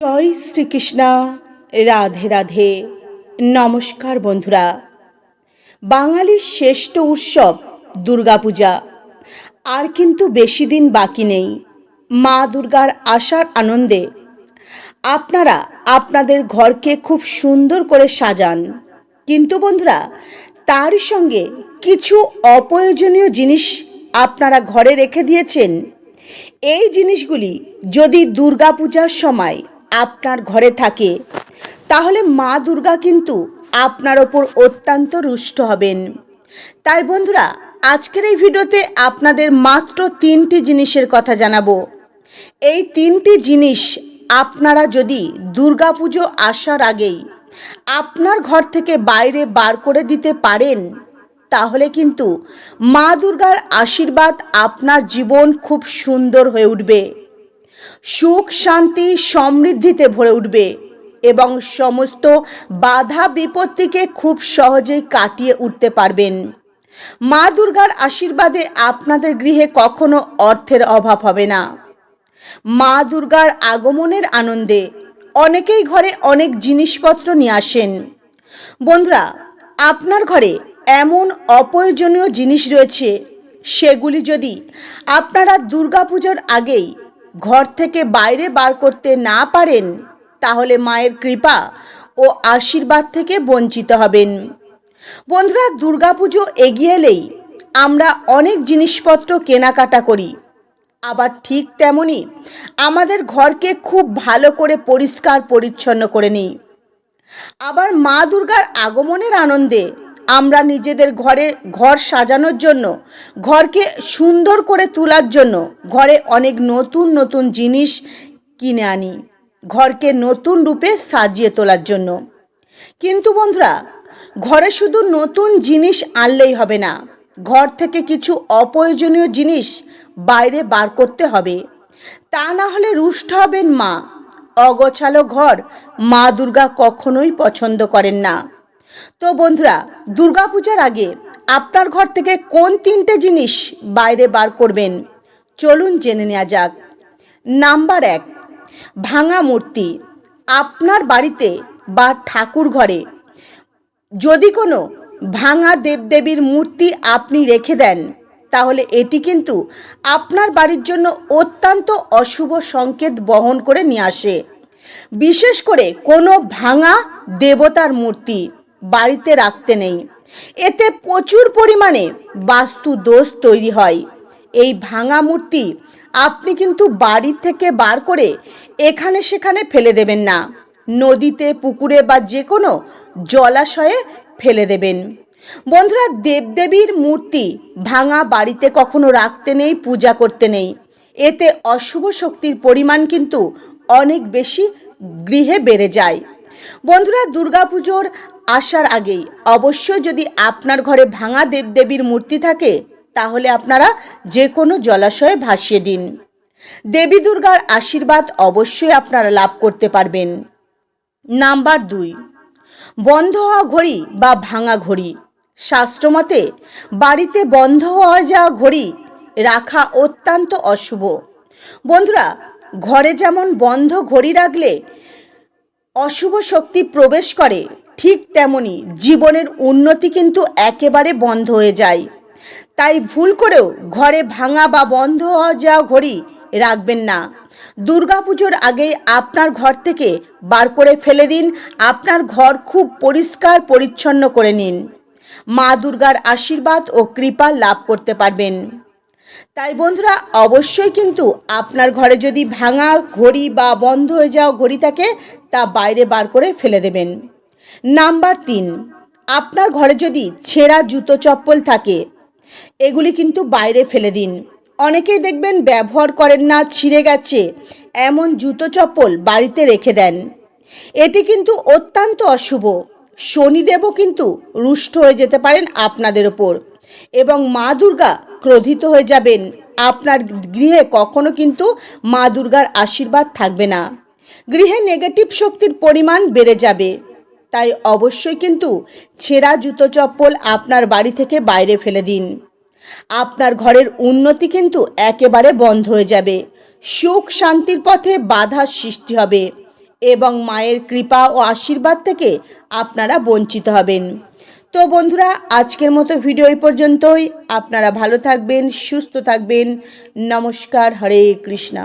জয় শ্রীকৃষ্ণ। রাধে রাধে। নমস্কার বন্ধুরা। বাঙালির শ্রেষ্ঠ উৎসব দুর্গাপূজা। আর কিন্তু বেশি দিন বাকি নেই। মা দুর্গার আসার আনন্দে আপনারা আপনাদের ঘরকে খুব সুন্দর করে সাজান। কিন্তু বন্ধুরা তার সঙ্গে কিছু অপ্রয়োজনীয় জিনিস আপনারা ঘরে রেখে দিয়েছেন। এই জিনিসগুলি যদি দুর্গাপূজার সময় আপনার ঘরে থাকে। তাহলে মা দুর্গা কিন্তু আপনার ওপর অত্যন্ত রুষ্ট হবেন। তাই বন্ধুরা, আজকের এই ভিডিওতে আপনাদের মাত্র তিনটি জিনিসের কথা জানাব। এই তিনটি জিনিস আপনারা যদি দুর্গাপুজো আসার আগেই আপনার ঘর থেকে বাইরে বার করে দিতে পারেন, তাহলে কিন্তু মা দুর্গার আশীর্বাদ আপনার জীবন খুব সুন্দর হয়ে উঠবে। সুখ, শান্তি, সমৃদ্ধিতে ভরে উঠবে এবং সমস্ত বাধা বিপত্তিকে খুব সহজেই কাটিয়ে উঠতে পারবেন। মা দুর্গার আশীর্বাদে আপনাদের গৃহে কখনো অর্থের অভাব হবে না। মা দুর্গার আগমনের আনন্দে অনেকেই ঘরে অনেক জিনিসপত্র নিয়ে আসেন। বন্ধুরা, আপনার ঘরে এমন অপ্রয়োজনীয় জিনিস রয়েছে, সেগুলি যদি আপনারা দুর্গাপুজোর আগেই ঘর থেকে বাইরে বার করতে না পারেন, তাহলে মায়ের কৃপা ও আশীর্বাদ থেকে বঞ্চিত হবেন। বন্ধুরা, দুর্গাপুজো এগিয়ে এলেই আমরা অনেক জিনিসপত্র কেনাকাটা করি। আবার ঠিক তেমনই আমাদের ঘরকে খুব ভালো করে পরিষ্কার পরিচ্ছন্ন করে নিই। আবার মা দুর্গার আগমনের আনন্দে আমরা নিজেদের ঘরে ঘর সাজানোর জন্য, ঘরকে সুন্দর করে তোলার জন্য ঘরে অনেক নতুন নতুন জিনিস কিনে আনি, ঘরকে নতুন রূপে সাজিয়ে তোলার জন্য। কিন্তু বন্ধুরা, ঘরে শুধু নতুন জিনিস আনলেই হবে না, ঘর থেকে কিছু অপ্রয়োজনীয় জিনিস বাইরে বার করতে হবে। তা না হলে রুষ্ট হবেন মা, অগোছালো ঘর মা দুর্গা কখনোই পছন্দ করেন না। তো বন্ধুরা, দুর্গাপূজার আগে আপনার ঘর থেকে কোন তিনটে জিনিস বাইরে বার করবেন? চলুন জেনে নেওয়া যাক। নাম্বার এক, ভাঙা মূর্তি। আপনার বাড়িতে বা ঠাকুর ঘরে যদি কোনো ভাঙা দেবদেবীর মূর্তি আপনি রেখে দেন, তাহলে এটি কিন্তু আপনার বাড়ির জন্য অত্যন্ত অশুভ সংকেত বহন করে নিয়ে আসে। বিশেষ করে কোনো ভাঙা দেবতার মূর্তি। বাড়িতে রাখতে নেই। এতে প্রচুর পরিমাণে বাস্তু দোষ তৈরি হয়। এই ভাঙা মূর্তি আপনি কিন্তু বাড়ি থেকে বার করে এখানে সেখানে ফেলে দেবেন না। নদীতে, পুকুরে বা যে কোনো জলাশয়ে ফেলে দেবেন। বন্ধুরা, দেবদেবীর মূর্তি ভাঙা বাড়িতে কখনো রাখতে নেই, পূজা করতে নেই। এতে অশুভ শক্তির পরিমাণ কিন্তু অনেক বেশি গৃহে বেড়ে যায়। বন্ধুরা, দুর্গাপুজোর আসার আগেই অবশ্যই যদি আপনার ঘরে ভাঙা দেবদেবীর মূর্তি থাকে, তাহলে আপনারা যে কোনো জলাশয়ে ভাসিয়ে দিন। দেবী দুর্গার আশীর্বাদ অবশ্যই আপনারা লাভ করতে পারবেন। নাম্বার দুই, বন্ধ হওয়া ঘড়ি বা ভাঙা ঘড়ি। শাস্ত্রমতে, বাড়িতে বন্ধ হওয়া যাওয়া ঘড়ি রাখা অত্যন্ত অশুভ। বন্ধুরা, ঘরে যেমন বন্ধ ঘড়ি রাখলে অশুভ শক্তি প্রবেশ করে ঠিক তেমনি জীবনের উন্নতি কিন্তু একেবারে বন্ধ হয়ে যায়। তাই ভুল করেও ঘরে ভাঙা বা বন্ধ হওয়া যাওয়া ঘড়ি রাখবেন না। দুর্গাপুজোর আগে আপনার ঘর থেকে বার করে ফেলে দিন, আপনার ঘর খুব পরিষ্কার পরিচ্ছন্ন করে নিন। মা দুর্গার আশীর্বাদ ও কৃপা লাভ করতে পারবেন। তাই বন্ধুরা, অবশ্যই কিন্তু আপনার ঘরে যদি ভাঙা, ঘড়ি বা বন্ধ হয়ে যাওয়া ঘড়ি থাকে, তা বাইরে বার করে ফেলে দেবেন। নাম্বার তিন, আপনার ঘরে যদি ছেঁড়া জুতো চপ্পল থাকে, এগুলি কিন্তু বাইরে ফেলে দিন। অনেকেই দেখবেন ব্যবহার করেন না, ছিঁড়ে গেছে, এমন জুতো চপ্পল বাড়িতে রেখে দেন। এটি কিন্তু অত্যন্ত অশুভ। শনিদেবও কিন্তু রুষ্ট হয়ে যেতে পারেন আপনাদের ওপর এবং মা দুর্গা ক্রোধিত হয়ে যাবেন। আপনার গৃহে কখনো কিন্তু মা দুর্গার আশীর্বাদ থাকবে না। গৃহে নেগেটিভ শক্তির পরিমাণ বেড়ে যাবে। তাই অবশ্যই কিন্তু ছেঁড়া জুতো চপ্পল আপনার বাড়ি থেকে বাইরে ফেলে দিন। আপনার ঘরের উন্নতি কিন্তু একেবারে বন্ধ হয়ে যাবে। সুখ শান্তির পথে বাধার সৃষ্টি হবে এবং মায়ের কৃপা ও আশীর্বাদ থেকে আপনারা বঞ্চিত হবেন। তো বন্ধুরা, আজকের মতো ভিডিও এই পর্যন্তই। আপনারা ভালো থাকবেন, সুস্থ থাকবেন। নমস্কার, হরে কৃষ্ণা।